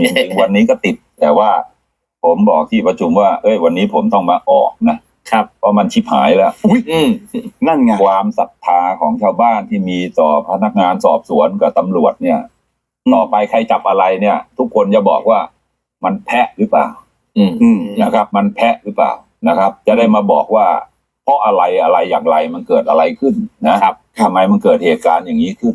จริงๆวันนี้ก็ติด แต่ว่าผมบอกที่ประชุมว่า เอ้ย วันนี้ผมต้องมาออกนะครับ เพราะมันชิบหายแล้วอืมนั่นไงความศรัทธาของชาวบ้านที่มีต่อพนักงานสอบสวนกับตำรวจเนี่ยต่อไปใครจับอะไรเนี่ย ทุกคนจะบอกว่า มันแพะหรือเปล่าอืมอืมนะครับ มันแพะหรือเปล่านะครับ จะได้มาบอกว่า เพราะอะไรอะไรอย่างไรมันเกิดอะไรขึ้นนะครับทำไมมันเกิดเหตุการณ์อย่างนี้ขึ้น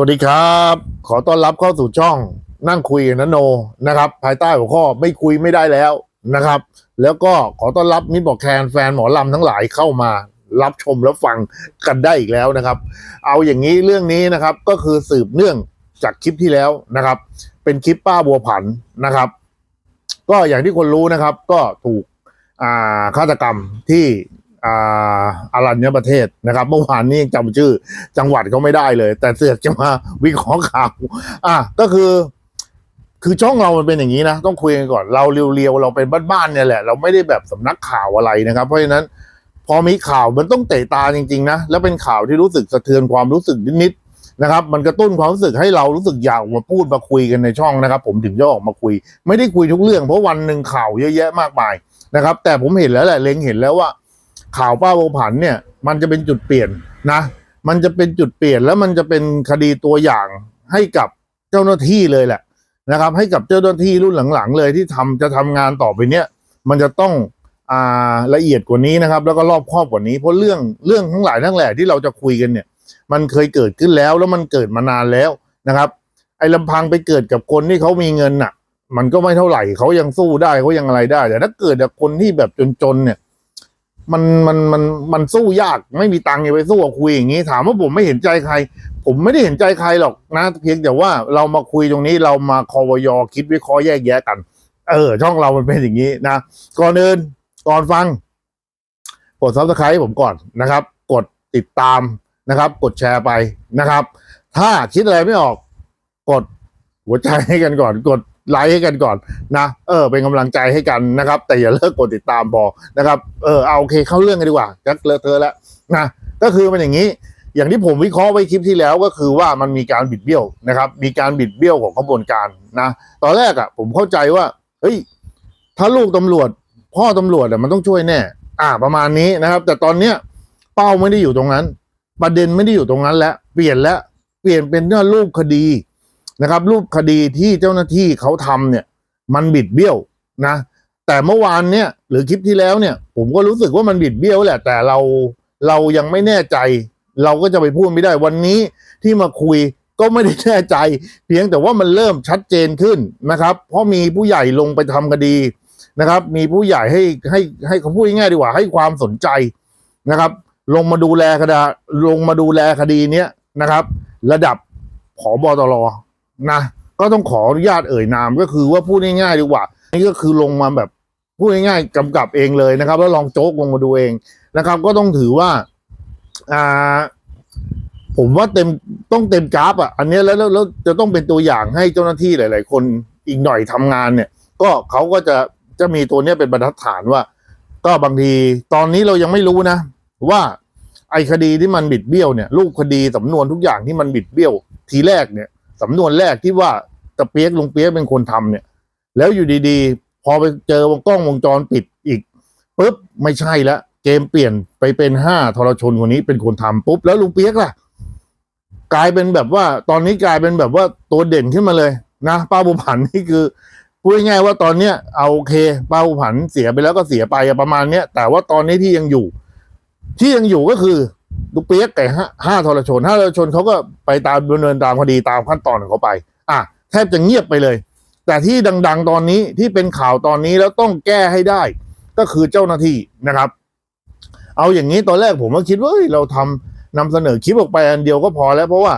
สวัสดีครับ ขอต้อนรับเข้าสู่ช่องนั่งคุยกับนโนนะครับ ภายใต้หัวข้อไม่คุยไม่ได้แล้วนะครับ แล้วก็ขอต้อนรับมิตรบอกแคนแฟนหมอลำทั้งหลายเข้ามารับชมรับฟังกันได้อีกแล้วนะครับ เอาอย่างนี้เรื่องนี้นะครับก็คือสืบเนื่องจากคลิปที่แล้วนะครับ เป็นคลิปป้าบัวผันนะครับ ก็อย่างที่คนรู้นะครับ ก็ถูกอาฆาตกรรมที่ อ่าอารัญญประเทศนะครับเมื่อวานนี้ยังจำชื่อจังหวัดเขาไม่ได้เลย แต่เสือกจะมาวิเคราะห์ข่าวอะก็คือ คือช่องเรามันเป็นอย่างนี้นะ ต้องคุยกันก่อนเราเรียวๆเราเป็นบ้านๆเนี่ยแหละ เราไม่ได้แบบสำนักข่าวอะไรนะครับ เพราะฉะนั้น พอมีข่าวมันต้องเตะตาจริงๆนะแล้วเป็นข่าวที่รู้สึกสะเทือนความรู้สึกนิดๆนะครับ มันกระตุ้นความรู้สึกให้เรารู้สึกอยากออกมาพูดมาคุยกันในช่องนะครับ ผมถึงจะออกมาคุย ไม่ได้คุยทุกเรื่องเพราะวันหนึ่งข่าวเยอะแยะมากมายนะครับ แต่ผมเห็นแล้วแหละเล็งเห็นแล้วว่า ข่าวป้าโบผันเนี่ย มันจะเป็นจุดเปลี่ยนนะ มันจะเป็นจุดเปลี่ยนแล้วมันจะเป็นคดีตัวอย่างให้กับเจ้าหน้าที่เลยแหละนะครับ ให้กับเจ้าหน้าที่รุ่นหลังๆ เลยที่ทำจะทำงานต่อไปเนี้ยมันจะต้องอ่าละเอียดกว่านี้นะครับ แล้วก็รอบครอบกว่านี้เพราะเรื่องเรื่องทั้งหลายทั้งแหล่ที่เราจะคุยกันเนี่ย มันเคยเกิดขึ้นแล้วแล้วมันเกิดมานานแล้วนะครับ ไอ้ลำพังไปเกิดกับคนที่เขามีเงินน่ะ มันก็ไม่เท่าไหร่เขายังสู้ได้เขายังอะไรได้ แต่ถ้าเกิดกับคนที่แบบจนๆเนี่ย มันมันมันมันสู้ยากไม่มีตังค์ไปสู้กับคุยอย่างนี้ ถามว่าผมไม่เห็นใจใคร ผมไม่ได้เห็นใจใครหรอกนะเพียงแต่ว่าเรามาคุยตรงนี้เรามาคอวยอคิดวิเคราะห์แยกแยะกัน เออ ช่องเรามันเป็นอย่างนี้นะก่อนอื่นก่อนฟัง กดซับสไครต์ผมก่อนนะครับ กดติดตามนะครับ กดแชร์ไปนะครับ ถ้าคิดอะไรไม่ออก กดหัวใจให้กันก่อน กด ไลค์ให้กันก่อนนะ เออ เป็นกำลังใจให้กันนะครับ แต่อย่าเลิกกดติดตามพอนะครับ เออ เอาโอเคเข้าเรื่องกันดีกว่าจักเลอะเทอะแล้วนะ ก็คือมันอย่างนี้ อย่างที่ผมวิเคราะห์ไว้คลิปที่แล้วก็คือว่ามันมีการบิดเบี้ยวนะครับ มีการบิดเบี้ยวของกระบวนการนะ ตอนแรกอะ ผมเข้าใจว่า เฮ้ย ถ้าลูกตำรวจ พ่อตำรวจอะมันต้องช่วยแน่ อ่า ประมาณนี้นะครับ แต่ตอนเนี้ยเป้าไม่ได้อยู่ตรงนั้น ประเด็นไม่ได้อยู่ตรงนั้นแล้ว เปลี่ยนแล้ว เปลี่ยนเป็นเรื่องรูปคดี นะครับ รูปคดีที่เจ้าหน้าที่เขาทำเนี่ย มันบิดเบี้ยวนะ แต่เมื่อวานเนี่ยหรือคลิปที่แล้วเนี่ย ผมก็รู้สึกว่ามันบิดเบี้ยวแหละ แต่เราเรายังไม่แน่ใจ เราก็จะไปพูดไม่ได้วันนี้ที่มาคุยก็ไม่ได้แน่ใจ เพียงแต่ว่ามันเริ่มชัดเจนขึ้นนะครับ เพราะมีผู้ใหญ่ลงไปทำคดีนะครับ มีผู้ใหญ่ให้ให้ให้เขาพูดง่ายดีกว่า ให้ความสนใจนะครับ ลงมาดูแลคดีลงมาดูแลคดีเนี้ยนะครับ ระดับผอบตร นะก็ต้องขออนุญาตเอ่ยนามก็คือว่าพูดง่ายๆดีกว่านี่ก็คือลงมาแบบพูดง่ายๆกำกับเองเลยนะครับ แล้วลองโจ๊กลงมาดูเองนะครับ ก็ต้องถือว่าอ่าผมว่าเต็มต้องเต็มกราฟอะอันนี้แล้วแล้วลวจะต้องเป็นตัวอย่างให้เจ้าหน้าที่หลาย ๆ คนอีกหน่อยทำงานเนี่ย ก็เขาก็จะจะมีตัวเนี้ยเป็นบรรทัดฐานว่า ก็บางทีตอนนี้เรายังไม่รู้นะ ว่าไอ้คดีที่มันบิดเบี้ยวเนี่ยรูปคดีสำนวนทุกอย่างที่มันบิดเบี้ยว ทีแรกเนี่ย สำนวนแรกที่ว่าตะเปียกลุงเปียกเป็นคนทำเนี่ย แล้วอยู่ดีๆ พอไปเจอวงกล้องวงจรปิดอีกปุ๊บไม่ใช่ละเกมเปลี่ยนไปเป็นห้าทรชนคนนี้เป็นคนทำปุ๊บแล้วลุงเปียกล่ะ กลายเป็นแบบว่า ตอนนี้กลายเป็นแบบว่าตัวเด่นขึ้นมาเลยนะป้าบุผันนี่คือพูดง่ายๆว่าตอนเนี้ยเอาโอเคป้าบุผันเสียไปแล้วก็เสียไปประมาณเนี้ยแต่ว่าตอนนี้ที่ยังอยู่ ที่ยังอยู่ก็คือ ลูกเปียกแต่ห้าห้าทรชนห้าทรชนเขาก็ไปตามดำเนินตามคดีตามขั้นตอนของเขาไป อะแทบจะเงียบไปเลย แต่ที่ดัง ๆ ตอนนี้ที่เป็นข่าวตอนนี้แล้วต้องแก้ให้ได้ ก็คือเจ้าหน้าที่นะครับ เอาอย่างนี้ตอนแรกผมก็คิดว่าเราทำนำเสนอคลิปออกไปอันเดียวก็พอแล้ว เพราะว่า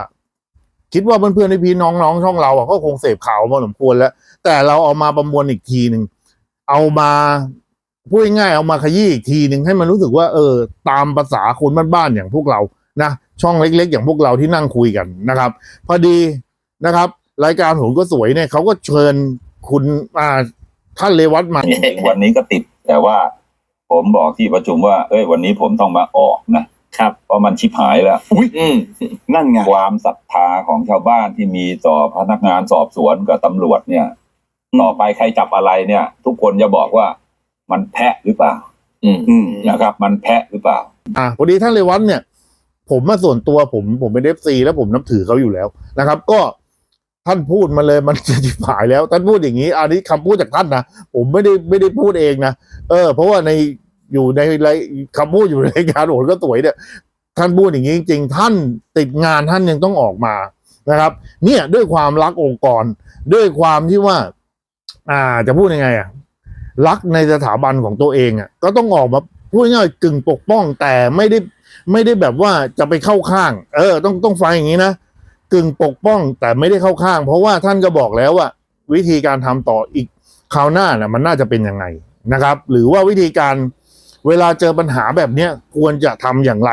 คิดว่าเพื่อนๆในพี่น้องๆช่องเราอะก็คงเสพข่าวมาสมควรแล้ว แต่เราเอามาประมวลอีกทีหนึ่งเอามา พูดง่ายๆเอามาขยี้อีกทีหนึ่งให้มันรู้สึกว่าเออตามภาษาคนบ้านๆอย่างพวกเรานะช่องเล็กๆ อย่างพวกเราที่นั่งคุยกันนะครับ พอดีนะครับ รายการโหนก็สวยเนี่ยเขาก็เชิญคุณอ่าท่านเลวัตมาจริงๆวันนี้ก็ติดแต่ว่า ผมบอกที่ประชุมว่า เอ้ยวันนี้ผมต้องมาออกนะครับเพราะมันชิบหายแล้วอืมนั่นไงความศรัทธาของชาวบ้านที่มีต่อพนักงานสอบสวนกับตำรวจเนี่ยต่อไปใครจับอะไรเนี่ย ทุกคนจะบอกว่า มันแพะหรือเปล่า อืมอืมนะครับ มันแพะหรือเปล่า อ่าพอดีท่านเลวัตเนี่ย ผมมาส่วนตัวผมผมเป็นเอฟซีแล้วผมนับถือเขาอยู่แล้วนะครับ ก็ท่านพูดมาเลยมันจะจิบหายแล้ว ท่านพูดอย่างนี้ อันนี้คำพูดจากท่านนะผมไม่ได้ไม่ได้พูดเองนะเออ เพราะว่าในอยู่ในรายคำพูดอยู่ในรายการโหนก็สวยเนี่ย ท่านพูดอย่างนี้จริงๆท่านติดงานท่านยังต้องออกมานะครับ เนี่ยด้วยความรักองค์กร ด้วยความที่ว่า อ่าจะพูดยังไงอะ รักในสถาบันของตัวเองอะก็ต้องออกมาพูดง่ายๆกึ่งปกป้องแต่ไม่ได้ไม่ได้แบบว่าจะไปเข้าข้าง เออ ต้องต้องฟังอย่างนี้นะกึ่งปกป้องแต่ไม่ได้เข้าข้าง เพราะว่าท่านก็บอกแล้วว่า วิธีการทำต่ออีกคราวหน้าน่ะมันน่าจะเป็นยังไงนะครับ หรือว่าวิธีการเวลาเจอปัญหาแบบเนี้ยควรจะทำอย่างไร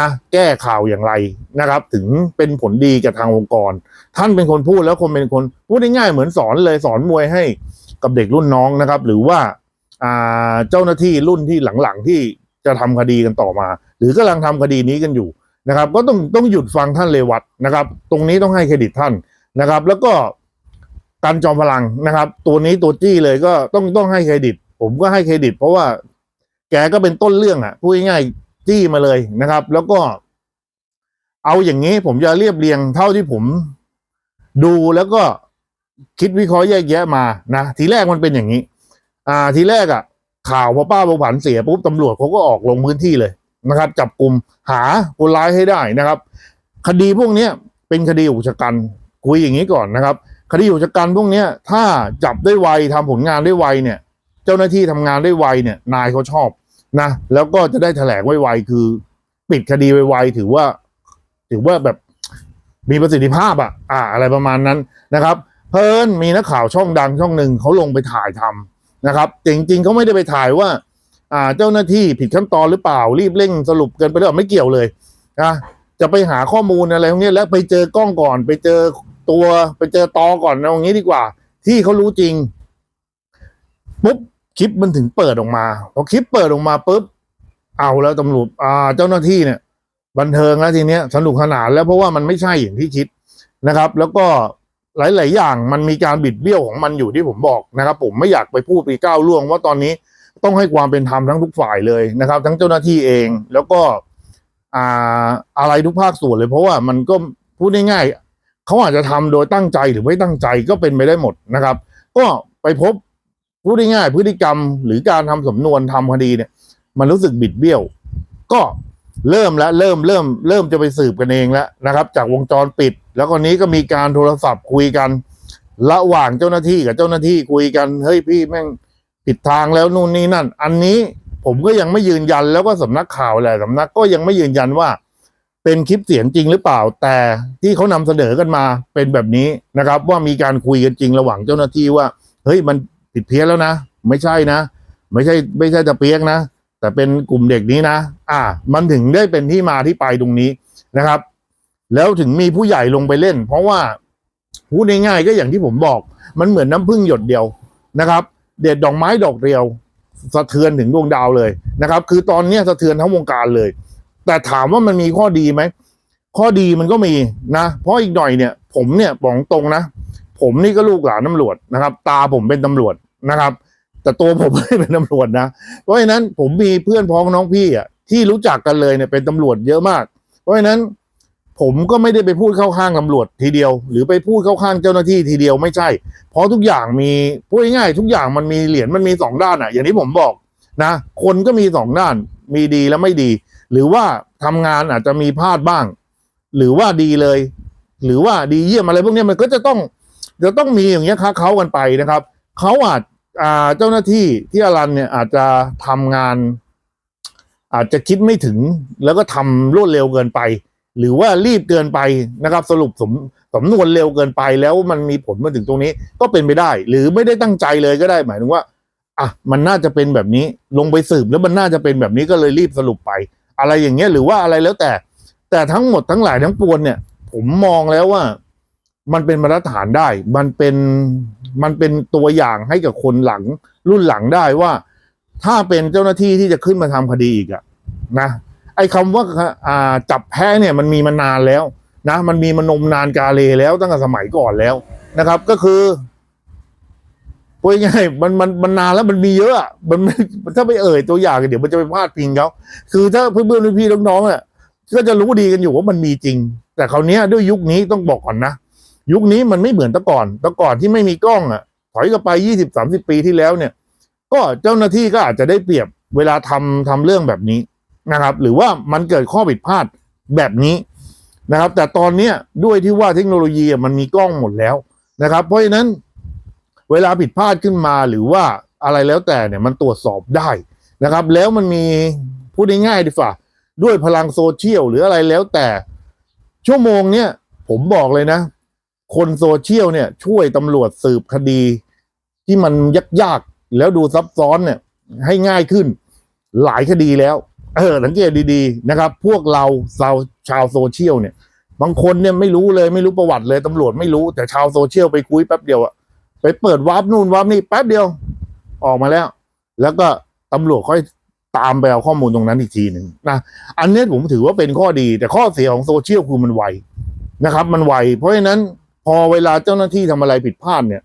นะแก้ข่าวอย่างไรนะครับ ถึงเป็นผลดีกับทางองค์กร ท่านเป็นคนพูดแล้วคนเป็นคนพูดง่ายๆเหมือนสอนเลยสอนมวยให้ กับเด็กรุ่นน้องนะครับ หรือว่าอ่าเจ้าหน้าที่รุ่นที่หลังๆที่จะทำคดีกันต่อมา หรือกำลังทำคดีนี้กันอยู่นะครับ ก็ต้องต้องหยุดฟังท่านเลวัตนะครับ ตรงนี้ต้องให้เครดิตท่านนะครับ แล้วก็การจอมพลังนะครับ ตัวนี้ตัวจี้เลยก็ต้องต้องให้เครดิต ผมก็ให้เครดิต เพราะว่าแกก็เป็นต้นเรื่องอะพูดง่ายๆจี้มาเลยนะครับ แล้วก็ เอาอย่างนี้ผมจะเรียบเรียงเท่าที่ผมดูแล้วก็ คิดวิเคราะห์แยกแยะมานะทีแรกมันเป็นอย่างนี้ อ่า ทีแรกอะ่ะ ข่าวพอป้าบัวผันเสียปุ๊บตำรวจเขาก็ออกลงพื้นที่เลยนะครับ จับกลุ่มหาคนร้ายให้ได้นะครับ คดีพวกเนี้ยเป็นคดีอุกชะกันคุยอย่างนี้ก่อนนะครับ คดีอุกชะกันพวกเนี้ยถ้าจับได้ไวทำผลงานได้ไวเนี่ย เจ้าหน้าที่ทำงานได้ไวเนี่ย นายเขาชอบนะแล้วก็จะได้แถลงไวๆคือ ปิดคดีไวๆถือว่า ถือว่าแบบมีประสิทธิภาพอะอ่า อะไรประมาณนั้นนะครับ เพิ่นมีนักข่าวช่องดังช่องหนึ่งเขาลงไปถ่ายทำนะครับจริงๆเขาไม่ได้ไปถ่ายว่าอ่าเจ้าหน้าที่ผิดขั้นตอนหรือเปล่ารีบเร่งสรุปเกินไปหรือเปล่าไม่เกี่ยวเลยนะจะไปหาข้อมูลอะไรพวกนี้แล้วไปเจอกล้องก่อน ไปเจอตัวไปเจอตอก่อนเอาอย่างนี้ดีกว่า ที่เขารู้จริงปุ๊บคลิปมันถึงเปิดออกมาพอคลิปเปิดออกมาปุ๊บเอาแล้วตำรวจอ่าเจ้าหน้าที่เนี่ย บันเทิงแล้วทีเนี้ยสนุกสนานแล้วเพราะว่ามันไม่ใช่อย่างที่คิดนะครับ แล้วก็ หลาย ๆ อย่างมันมีการบิดเบี้ยวของมันอยู่ที่ผมบอกนะครับ ผมไม่อยากไปพูดไปก้าวล่วงว่าตอนนี้ต้องให้ความเป็นธรรมทั้งทุกฝ่ายเลยนะครับ ทั้งเจ้าหน้าที่เองแล้วก็อ่าอะไรทุกภาคส่วนเลย เพราะว่ามันก็พูดง่ายๆเขาอาจจะทำโดยตั้งใจหรือไม่ตั้งใจก็เป็นไปได้หมดนะครับ ก็ไปพบพูดง่ายๆพฤติกรรมหรือการทำสำนวนทำคดีเนี่ย มันรู้สึกบิดเบี้ยว ก็เริ่มแล้วเริ่มเริ่ม เริ่มจะไปสืบกันเองแล้วนะครับ จากวงจรปิด แล้วคนนี้ก็มีการโทรศัพท์คุยกัน ระหว่างเจ้าหน้าที่กับเจ้าหน้าที่คุยกันเฮ้ยพี่แม่งผิดทางแล้วนู่นนี่นั่น อันนี้ผมก็ยังไม่ยืนยันแล้วก็สำนักข่าวแหละสำนักก็ยังไม่ยืนยันว่า เป็นคลิปเสียงจริงหรือเปล่า แต่ที่เขานำเสนอกันมาเป็นแบบนี้นะครับ ว่ามีการคุยกันจริงระหว่างเจ้าหน้าที่ว่า เฮ้ยมันผิดเพี้ยนแล้วนะ ไม่ใช่นะ ไม่ใช่ไม่ใช่ตะเปียกนะ แต่เป็นกลุ่มเด็กนี้นะ อ่า มันถึงได้เป็นที่มาที่ไปตรงนี้นะครับ แล้วถึงมีผู้ใหญ่ลงไปเล่น เพราะว่าพูดง่ายๆก็อย่างที่ผมบอก มันเหมือนน้ำพึ่งหยดเดียวนะครับ เด็ดดอกไม้ดอกเดียว สะเทือนถึงดวงดาวเลยนะครับ คือตอนนี้สะเทือนทั้งวงการเลย แต่ถามว่ามันมีข้อดีไหมข้อดีมันก็มีนะ เพราะอีกหน่อยเนี่ย ผมเนี่ยบอกตรงนะ ผมนี่ก็ลูกหลานตำรวจนะครับ ตาผมเป็นตำรวจนะครับ แต่ตัวผมไม่เป็นตำรวจนะ เพราะฉะนั้นผมมีเพื่อนพ้องน้องพี่อะที่รู้จักกันเลยเนี่ยเป็นตำรวจเยอะมาก เพราะฉะนั้น ผมก็ไม่ได้ไปพูดเข้าข้างตำรวจทีเดียว หรือไปพูดเข้าข้างเจ้าหน้าที่ทีเดียวไม่ใช่ เพราะทุกอย่างมีพูดง่ายๆทุกอย่างมันมีเหรียญมันมีสองด้านอะ อย่างที่ผมบอกนะคนก็มีสองด้านมีดีและไม่ดี หรือว่าทำงานอาจจะมีพลาดบ้าง หรือว่าดีเลย หรือว่าดีเยี่ยมอะไรพวกนี้มันก็จะต้องจะต้องมีอย่างเงี้ยค้าเขากันไปนะครับเขาอาจอ่าเจ้าหน้าที่ที่อรันเนี่ยอาจจะทำงาน อาจจะคิดไม่ถึงแล้วก็ทำรวดเร็วเกินไป หรือว่ารีบเกินไปนะครับ สรุปสมสำนวนเร็วเกินไปแล้วมันมีผลมาถึงตรงนี้ก็เป็นไปได้ หรือไม่ได้ตั้งใจเลยก็ได้หมายถึงว่าอะมันน่าจะเป็นแบบนี้ลงไปสืบแล้วมันน่าจะเป็นแบบนี้ก็เลยรีบสรุปไป อะไรอย่างเงี้ยหรือว่าอะไรแล้วแต่ แต่ทั้งหมดทั้งหลายทั้งปวงเนี่ย ผมมองแล้วว่า มันเป็นมาตรฐานได้ มันเป็นมันเป็นตัวอย่างให้กับคนหลังรุ่นหลังได้ว่า ถ้าเป็นเจ้าหน้าที่ที่จะขึ้นมาทำคดีอีกอะนะ ไอ้คำว่าอ่าจับแพ้เนี่ยมันมีมานานแล้วนะมันมีมานมนานกาเลแล้วตั้งแต่สมัยก่อนแล้วนะครับ ก็คือพูดง่ายมันมันมันนานแล้วมันมีเยอะมันถ้าไปเอ่ยตัวอย่างเดี๋ยวมันจะไปพลาดพิงเขาคือถ้าเพื่อนๆพี่ๆน้องๆอะก็จะรู้ดีกันอยู่ว่ามันมีจริง แต่คราวนี้ด้วยยุคนี้ต้องบอกก่อนนะยุคนี้มันไม่เหมือนแต่ก่อนแต่ก่อนที่ไม่มีกล้องอะ ถอยกลับไปยี่สิบสามสิบปีที่แล้วเนี่ย ก็เจ้าหน้าที่ก็อาจจะได้เปรียบเวลาทำทำเรื่องแบบนี้ นะครับ หรือว่ามันเกิดข้อผิดพลาดแบบนี้นะครับ แต่ตอนเนี้ด้วยที่ว่าเทคโนโลยีมันมีกล้องหมดแล้วนะครับ เพราะฉะนั้นเวลาผิดพลาดขึ้นมาหรือว่าอะไรแล้วแต่เนี่ยมันตรวจสอบได้นะครับ แล้วมันมีพูดง่ายๆดีฝ่าด้วยพลังโซเชียลหรืออะไรแล้วแต่ ชั่วโมงเนี้ยผมบอกเลยนะ คนโซเชียลเนี่ยช่วยตำรวจสืบคดี ที่มันยากๆแล้วดูซับซ้อนเนี่ยให้ง่ายขึ้นหลายคดีแล้ว เออสังเกตดีๆนะครับ พวกเราชาวชาวโซเชียลเนี่ย บางคนเนี่ยไม่รู้เลยไม่รู้ประวัติเลยตำรวจไม่รู้แต่ชาวโซเชียลไปคุยแป๊บเดียวอะไปเปิดวาร์ปนู่นวาร์ปนี่แป๊บเดียว ออกมาแล้ว แล้วก็ตำรวจค่อยตามไปเอาข้อมูลตรงนั้นอีกทีหนึ่งนะอันนี้ผมถือว่าเป็นข้อดี แต่ข้อเสียของโซเชียลคือมันไวนะครับ มันไวเพราะฉะนั้นพอเวลาเจ้าหน้าที่ทำอะไรผิดพลาดเนี่ย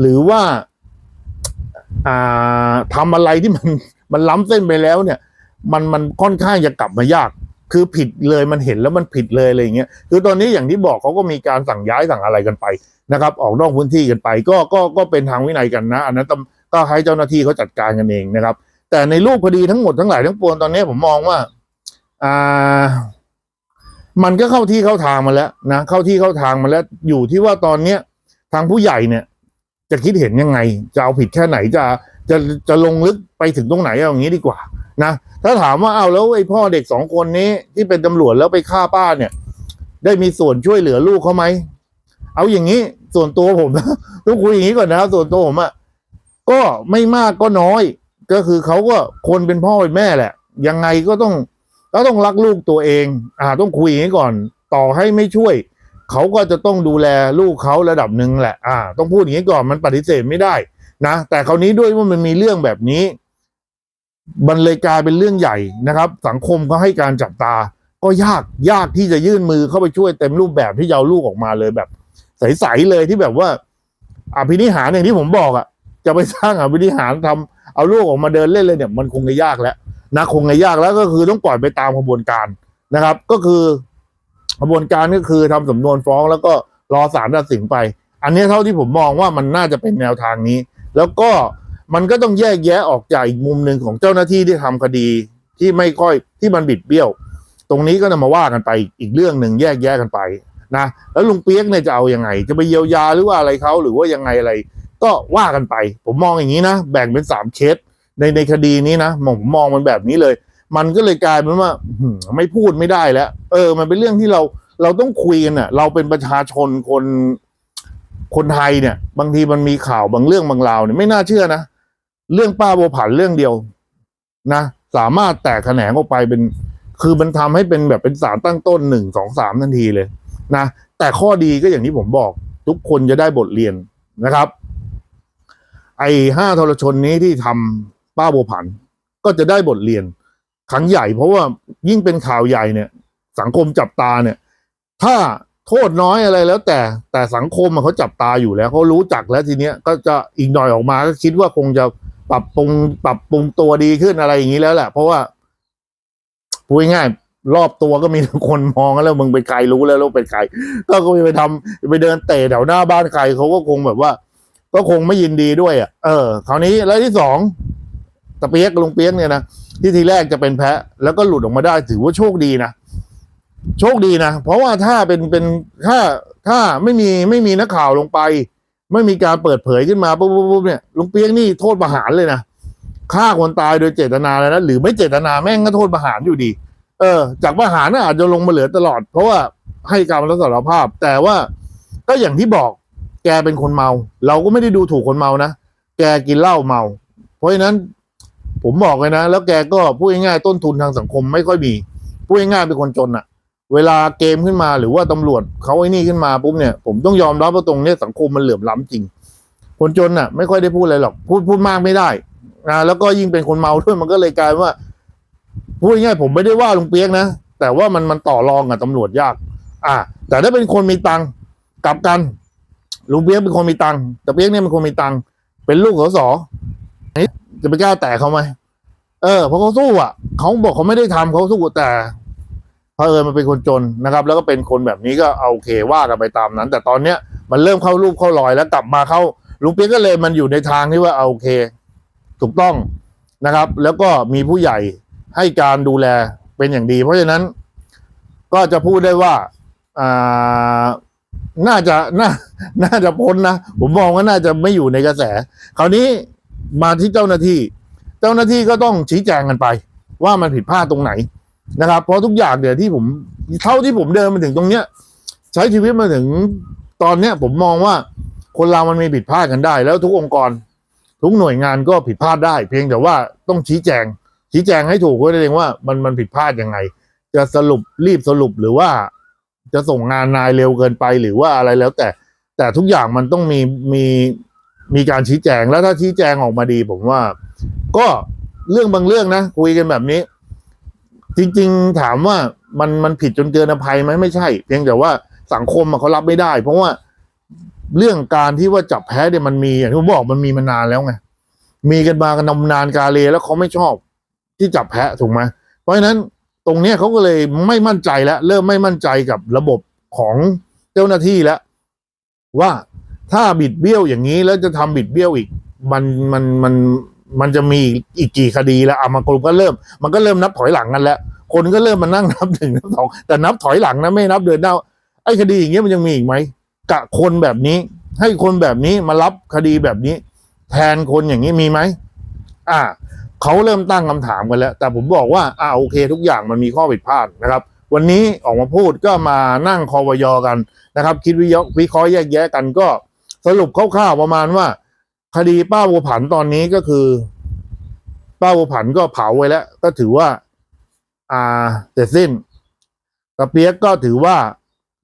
หรือว่าอ่าทำอะไรที่มันมันล้ำเส้นไปแล้วเนี่ย มันมันค่อนข้างจะกลับมายาก คือผิดเลยมันเห็นแล้วมันผิดเลยอะไรอย่างเงี้ยคือตอนนี้อย่างที่บอกเขาก็มีการสั่งย้ายสั่งอะไรกันไปนะครับ ออกนอกพื้นที่กันไป ก็ก็ก็เป็นทางวินัยกันนะ อันนั้นก็ให้เจ้าหน้าที่เขาจัดการกันเองนะครับ แต่ในรูปคดีทั้งหมดทั้งหลายทั้งปวงตอนนี้ผมมองว่าอ่ามันก็เข้าที่เข้าทางมาแล้วนะเข้าที่เข้าทางมาแล้วอยู่ที่ว่าตอนเนี้ยทางผู้ใหญ่เนี่ย จะคิดเห็นยังไง จะเอาผิดแค่ไหนจะจะจะลงลึกไปถึงตรงไหนเอาอย่างนี้ดีกว่า นะถ้าถามว่าเอาแล้วไอ้พ่อเด็กสองคนนี้ที่เป็นตำรวจแล้วไปฆ่าป้าเนี่ย ได้มีส่วนช่วยเหลือลูกเขาไหมเอาอย่างนี้ส่วนตัวผมนะต้องคุยอย่างนี้ก่อนนะส่วนตัวผมอะก็ไม่มากก็น้อย ก็คือเขาก็คนเป็นพ่อเป็นแม่แหละ ยังไงก็ต้องก็ต้องรักลูกตัวเอง อ่า ต้องคุยอย่างนี้ก่อน ต่อให้ไม่ช่วย เขาก็จะต้องดูแลลูกเขาระดับหนึ่งแหละ อ่า ต้องพูดอย่างนี้ก่อนมันปฏิเสธไม่ได้นะแต่คราวนี้ด้วยว่ามันมีเรื่องแบบนี้ มันเลยกลายเป็นเรื่องใหญ่นะครับ สังคมก็ให้การจับตา ก็ยากยากที่จะยื่นมือเข้าไปช่วยเต็มรูปแบบที่จะเอาลูกออกมาเลยแบบใสๆเลยที่แบบว่าอภินิหารอย่างที่ผมบอกอะ่ะ จะไปสร้างอภินิหารทำเอาลูกออกมาเดินเล่นเลยเนี่ยมันคงจะยากแล้วนะคงจะยากแล้วก็คือต้องปล่อยไปตามกระบวนการนะครับ ก็คือกระบวนการก็คือทำสำนวนฟ้องแล้วก็รอศาลตัดสินไป อันนี้เท่าที่ผมมองว่ามันน่าจะเป็นแนวทางนี้ แล้วก็ มันก็ต้องแยกแยะออกจากอีกมุมหนึ่งของเจ้าหน้าที่ที่ทำคดีที่ไม่ค่อยที่มันบิดเบี้ยว ตรงนี้ก็จะมาว่ากันไปอีกเรื่องหนึ่งแยกแยะกันไปนะแล้วลุงเปียกเนี่ยจะเอาอยัางไง จะไปเยียวยาหรือว่าอะไรเขาหรือว่ายังไงอะไร ก็ว่ากันไป ผมมองอย่างนี้นะ แบ่งเป็นสามเคสในในคดีนี้นะผมมองมันแบบนี้เลย มันก็เลยกลายเป็นว่าไม่พูดไม่ได้แล้ว เออ มันเป็นเรื่องที่เราเราต้องคุยกันน่ะ เราเป็นประชาชนคนคนไทยเนี่ย บางทีมันมีข่าวบางเรื่องบางราวเนี่ยไม่น่าเชื่อนะ เรื่องป้าบัวผันเรื่องเดียวนะสามารถแตกแขนงออกไปเป็น คือมันทำให้เป็นแบบเป็นสารตั้งต้นหนึ่งสองสามทันทีเลยนะแต่ข้อดีก็อย่างที่ผมบอก ทุกคนจะได้บทเรียนนะครับ ไอ้ห้าทรชนนี้ที่ทำป้าบัวผัน ก็จะได้บทเรียนครั้งใหญ่ เพราะว่ายิ่งเป็นข่าวใหญ่เนี่ย สังคมจับตาเนี่ย ถ้าโทษน้อยอะไรแล้ว แต่แต่สังคมอะเขาจับตาอยู่แล้วเขารู้จักแล้วทีเนี้ยก็จะอีกหน่อยออกมาก็คิดว่าคงจะ ปรับปรุงปรับปรุงตัวดีขึ้นอะไรอย่างนี้แล้วแหละเพราะว่าพูดง่ายรอบตัวก็มีคนมองแล้วมึงเป็นใครรู้แล้วว่าเป็นใครก็ก็ไปทำไปเดินเตะแถวหน้าบ้านใครเขาก็คงแบบว่า ก็คงไม่ยินดีด้วยอะเออคราวนี้แล้วที่สองตะเปียกลุงเปียกเนี่ยนะที่ทีแรกจะเป็นแพะ แล้วก็หลุดออกมาได้ถือว่าโชคดีนะโชคดีนะเพราะว่าถ้าเป็นเป็นถ้าถ้าไม่มีไม่มีนักข่าวลงไป ไม่มีการเปิดเผยขึ้นมาปุ๊บปุ๊บเนี่ยลุงเปียกนี่โทษประหารเลยนะฆ่าคนตายโดยเจตนาเลยนะหรือไม่เจตนาแม่งก็โทษประหารอยู่ดี เออ จากประหารน่ะอาจจะลงมาเหลือตลอด เพราะว่าให้การรับสารภาพ แต่ว่าก็อย่างที่บอกแกเป็นคนเมา เราก็ไม่ได้ดูถูกคนเมานะแกกินเหล้าเมา เพราะฉะนั้น ผมบอกเลยนะ แล้วแกก็พูดง่ายๆต้นทุนทางสังคมไม่ค่อยมีพูดง่ายๆเป็นคนจนอะ เวลาเกมขึ้นมาหรือว่าตำรวจเขาไอ้นี่ขึ้นมาปุ๊บเนี่ยผมต้องยอมรับว่าตรงเนี้ยสังคมมันเหลื่อมล้ำจริง คนจนอะไม่ค่อยได้พูดอะไรหรอกพูดพูดมากไม่ได้นะแล้วก็ยิ่งเป็นคนเมาด้วยมันก็เลยกลายว่าพูดง่ายผมไม่ได้ว่าลุงเปียกนะแต่ว่ามันมันต่อรองกับตำรวจยาก อ่า แต่ถ้าเป็นคนมีตังค์กลับกันลุงเปียกเป็นคนมีตังค์แต่เปียกเนี่ยเป็นคนมีตังค์เป็นลูกสสจะไปกล้าแตะเขาไหมเออเพราะเขาสู้อะเขาบอกเขาไม่ได้ทำเขาสู้แต่ เพอเออมันเป็นคนจนนะครับ แล้วก็เป็นคนแบบนี้ก็เอาโอเคว่ากันไปตามนั้น แต่ตอนเนี้ยมันเริ่มเข้ารูปเข้ารอยแล้วกลับมาเข้าลุงเปี๊ยกก็เลยมันอยู่ในทางที่ว่าเอาโอเค ถูกต้องนะครับ แล้วก็มีผู้ใหญ่ให้การดูแลเป็นอย่างดี เพราะฉะนั้นก็จะพูดได้ว่าอ่าน่าจะน่าน่าจะพ้นนะ ผมมองว่าน่าจะไม่อยู่ในกระแส คราวนี้มาที่เจ้าหน้าที่ เจ้าหน้าที่ก็ต้องชี้แจงกันไป ว่ามันผิดพลาดตรงไหน นะครับ เพราะทุกอย่างเดี๋ยวที่ผมเท่าที่ผมเดินมาถึงตรงเนี้ย ใช้ชีวิตมาถึงตอนเนี้ย ผมมองว่าคนเรามันมีผิดพลาดกันได้ แล้วทุกองค์กร ทุกหน่วยงานก็ผิดพลาดได้ เพียงแต่ว่าต้องชี้แจง ชี้แจงให้ถูกไว้เองว่ามันมันผิดพลาดยังไง จะสรุปรีบสรุปหรือว่า จะส่งงานนายเร็วเกินไปหรือว่าอะไรแล้ว แต่แต่ทุกอย่างมันต้องมีมีมีการชี้แจงแล้วถ้าชี้แจงออกมาดี ผมว่า ก็เรื่องบางเรื่องนะคุยกันแบบนี้ จริง ๆ ถามว่ามันมันผิดจนเกินอภัยไหมไม่ใช่ เพียงแต่ว่าสังคมเขารับไม่ได้ เพราะว่าเรื่องการที่ว่าจับแพ้เนี่ยมันมีอย่างที่ผมบอกมันมีมานานแล้วไงมีกันมากันนานกาเลแล้วเขาไม่ชอบที่จับแพ้ถูกไหมเพราะฉะนั้นตรงเนี้ยเขาก็เลยไม่มั่นใจแล้ว เริ่มไม่มั่นใจกับระบบของเจ้าหน้าที่แล้ว ว่าถ้าบิดเบี้ยวอย่างนี้แล้วจะทำบิดเบี้ยวอีก มันมันมัน มันจะมีอีกกี่คดีแล้วอะมันก็เริ่ม มันก็เริ่มนับถอยหลังกันแล้ว คนก็เริ่มมานั่งนับหนึ่งนับสองแต่นับถอยหลังนะไม่นับเดินหน้าไอ้คดีอย่างเงี้ยมันยังมีอีกไหมกะคนแบบนี้ ให้คนแบบนี้มารับคดีแบบนี้ แทนคนอย่างนี้มีไหมอ่าเขาเริ่มตั้งคำถามกันแล้ว แต่ผมบอกว่าอ่าโอเค ทุกอย่างมันมีข้อผิดพลาดนะครับ วันนี้ออกมาพูดก็มานั่งคอวยอกันนะครับ คิดวิเคราะห์วิเคราะห์แยกแยะกันก็สรุปคร่าวๆประมาณว่า คดีป้าบัวผันตอนนี้ก็คือ ป้าบัวผันก็เผาไว้แล้ว ก็ถือว่า อ่าเสร็จสิ้นตะเปียกก็ถือว่า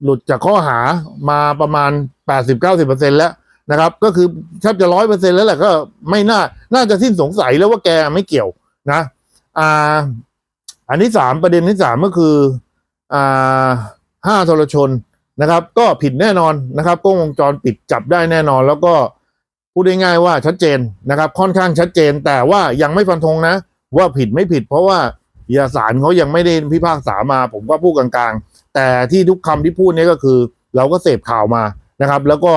หลุดจากข้อหามาประมาณแปดสิบเก้าสิบเปอร์เซ็นแล้วนะครับ ก็คือแทบจะร้อยเปอร์เซ็นแล้วแหละก็ไม่น่า น่าจะสิ้นสงสัยแล้วว่าแกไม่เกี่ยวนะ อ่า อันที่สามประเด็นที่สามก็คือ อ่าห้าทรชนนะครับ ก็ผิดแน่นอนนะครับกล้องวงจรปิดจับได้แน่นอนแล้วก็ พูดง่ายๆว่าชัดเจนนะครับ ค่อนข้างชัดเจน แต่ว่ายังไม่ฟันธงนะ ว่าผิดไม่ผิด เพราะว่าเอกสารเขายังไม่ได้พิพากษามา ผมก็พูดกลางๆ แต่ที่ทุกคำที่พูดนี้ก็คือ เราก็เสพข่าวมานะครับ แล้วก็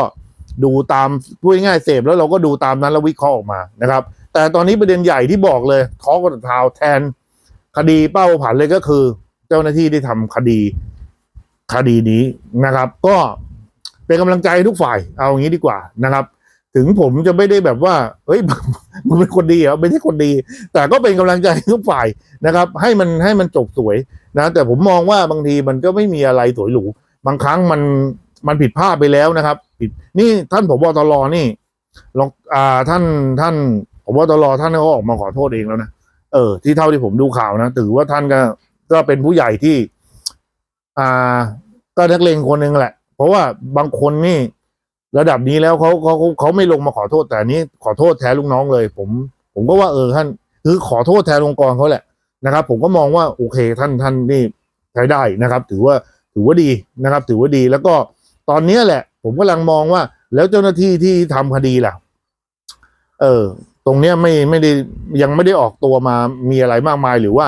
ดูตามพูดง่ายๆเสพแล้วเราก็ดูตามนั้นแล้ววิเคราะห์ออกมานะครับ แต่ตอนนี้ประเด็นใหญ่ที่บอกเลยท้อกระทาวแทน คดีเป้าผันเลยก็คือ เจ้าหน้าที่ที่ทำคดีคดีนี้นะครับ ก็เป็นกำลังใจทุกฝ่ายเอาอย่างนี้ดีกว่านะครับ ถึงผมจะไม่ได้แบบว่า เฮ้ยมึงเป็นคนดีเหรอไม่ใช่คนดี แต่ก็เป็นกำลังใจทุกฝ่ายนะครับ ให้มันให้มันจบสวยนะ แต่ผมมองว่าบางทีมันก็ไม่มีอะไรสวยหรูบางครั้งมันมันผิดพลาดไปแล้วนะครับ ผิดนี่ท่านผบตรนี่ลองอ่าท่านท่านผบตรท่านก็ออกมาขอโทษเองแล้วนะเออที่เท่าที่ผมดูข่าวนะถือว่าท่านก็ก็เป็นผู้ใหญ่ที่ อ่า ก็นักเลงคนหนึ่งแหละ เพราะว่าบางคนนี่ ระดับนี้แล้วเขาเขาเขาเขาไม่ลงมาขอโทษแต่นี้ ขอโทษแทนลูกน้องเลย ผม ผมก็ว่าเออท่านคือขอโทษแทนองค์กรเขาแหละนะครับ ผมก็มองว่าโอเคท่านท่านนี่ใช้ได้นะครับ ถือว่าถือว่าดีนะครับ ถือว่าดีแล้วก็ตอนนี้แหละ ผมกำลังมองว่า แล้วเจ้าหน้าที่ที่ทำคดีล่ะ เออ ตรงเนี้ยไม่ไม่ได้ยังไม่ได้ออกตัวมามีอะไรมากมายหรือว่า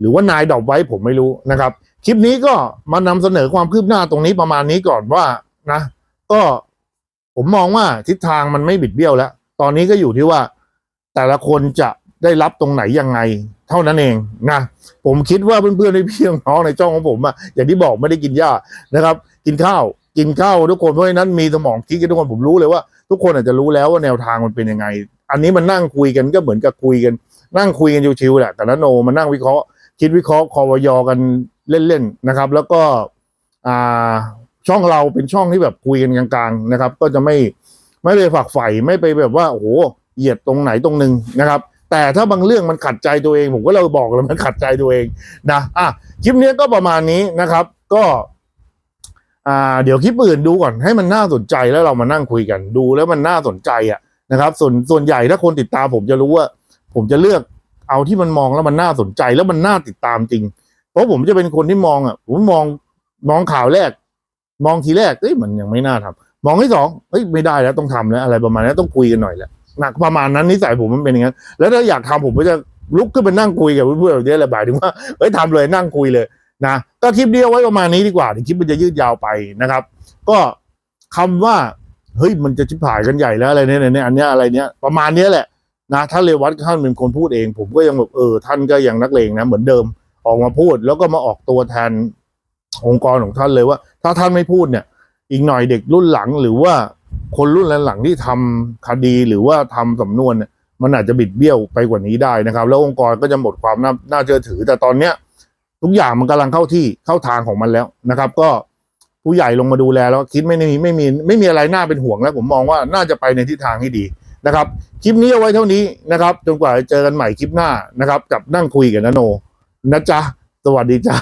หรือว่านายดอกไว้ผมไม่รู้นะครับ คลิปนี้ก็มานำเสนอความคืบหน้าตรงนี้ประมาณนี้ก่อนว่านะ ก็ ผมมองว่าทิศทางมันไม่บิดเบี้ยวแล้ว ตอนนี้ก็อยู่ที่ว่า แต่ละคนจะได้รับตรงไหนยังไง เท่านั้นเองนะผมคิดว่าเพื่อนๆพี่น้องในจ้องของผมอะอย่างที่บอกไม่ได้กินหญ้านะครับ กินข้าวกินข้าวทุกคนเพราะฉะนั้นมีสมองคิดกันทุกคนผมรู้เลยว่า ทุกคนอาจจะรู้แล้วว่าแนวทางมันเป็นยังไง อันนี้มันนั่งคุยกันก็เหมือนกับคุยกัน นั่งคุยกันชิวๆแหละแต่ละโนมานั่งวิเคราะห์ คิดวิเคราะห์คอวยอกันเล่นๆนะครับ แล้วก็อ่า ช่องเราเป็นช่องที่แบบคุยกันกลางๆนะครับ ก็จะไม่ไม่ไปฝักใฝ่ไม่ไปแบบว่าโอ้โหเหยียดตรงไหนตรงหนึ่งนะครับ แต่ถ้าบางเรื่องมันขัดใจตัวเอง ผมก็เลยบอกแล้วมันขัดใจตัวเองนะอะคลิปนี้ก็ประมาณนี้นะครับ ก็อ่าเดี๋ยวคลิปอื่นดูก่อนให้มันน่าสนใจแล้วเรามานั่งคุยกันดูแล้วมันน่าสนใจอะนะครับ ส่วนส่วนใหญ่ถ้าคนติดตามผมจะรู้ว่า ผมจะเลือกเอาที่มันมองแล้วมันน่าสนใจแล้วมันน่าติดตามจริง เพราะผมจะเป็นคนที่มองอะผมมองมองข่าวแรก มองทีแรกเอ้ยมันยังไม่น่าทำมองที่สองเอ้ยไม่ได้แล้วต้องทำแล้วอะไรประมาณนี้ต้องคุยกันหน่อยแหละหนักประมาณนั้นนิสัยผมมันเป็นอย่างนั้นแล้วถ้าอยากทำผมก็จะลุกขึ้นไปนั่งคุยกับเพื่อนๆแบบนี้แหละบ่ายถึงว่าเอ้ยทำเลยนั่งคุยเลยนะก็คลิปเดียวไว้ประมาณนี้ดีกว่าคลิปมันจะยืดยาวไปนะครับ ก็คำว่าเฮ้ยมันจะชิบหายกันใหญ่แล้วอะไรเนี่ยเนี่ยอันเนี้ยอะไรเนี้ยประมาณเนี้ยแหละนะถ้าเรวัตท่านเป็นคนพูดเอง ผมก็ยังแบบเออท่านก็ยังนักเลงนะเหมือนเดิมออกมาพูดแล้วก็มาออกตัวแทน องค์กรของท่านเลยว่า ถ้าท่านไม่พูดเนี่ย อีกหน่อยเด็กรุ่นหลังหรือว่าคนรุ่นหลังที่ทำคดีหรือว่าทำสำนวนเนี่ยมันอาจจะบิดเบี้ยวไปกว่านี้ได้นะครับ แล้วองค์กรก็จะหมดความน่านาเชื่อถือ แต่ตอนเนี้ยทุกอย่างมันกำลังเข้าที่เข้าทางของมันแล้วนะครับ ก็ผู้ใหญ่ลงมาดูแลแล้วคิดไม่มีไม่มีไม่มีอะไรน่าเป็นห่วงแล้ว ผมมองว่าน่าจะไปในทิศทางที่ดีนะครับคลิปนี้เอาไว้เท่านี้นะครับจนกว่าจะเจอกันใหม่คลิปหน้านะครับ กับนั่งคุยกับนโนนะจ๊ะสวัสดีจ้า